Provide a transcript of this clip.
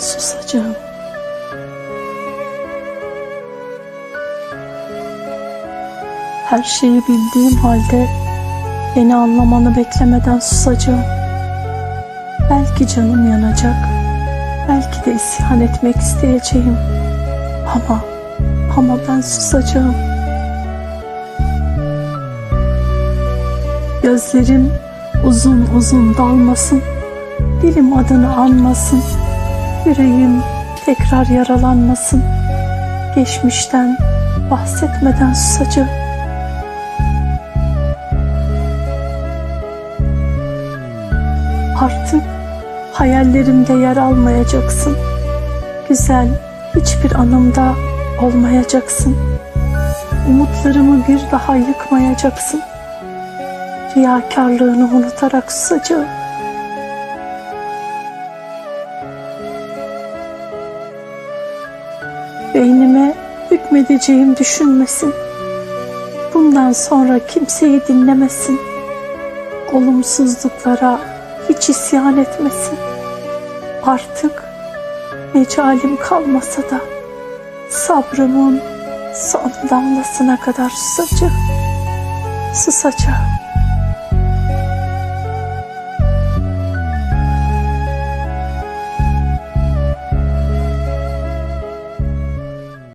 susacağım. Her şeyi bildiğim halde beni anlamanı beklemeden susacağım. Belki canım yanacak, belki de isyan etmek isteyeceğim. Ama, ama ben susacağım. Gözlerim uzun uzun dalmasın, dilim adını anmasın, yüreğim tekrar yaralanmasın. Geçmişten bahsetmeden susacağım. Artık hayallerimde yer almayacaksın. Güzel hiçbir anımda olmayacaksın. Umutlarımı bir daha yıkmayacaksın. Riyakarlığını unutarak susacağım. Beynime hükmedeceğim düşünmesin. Bundan sonra kimseyi dinlemesin. Olumsuzluklara hiç isyan etmesin. Artık mecalim kalmasa da sabrımın son damlasına kadar susacağım. Susacağım.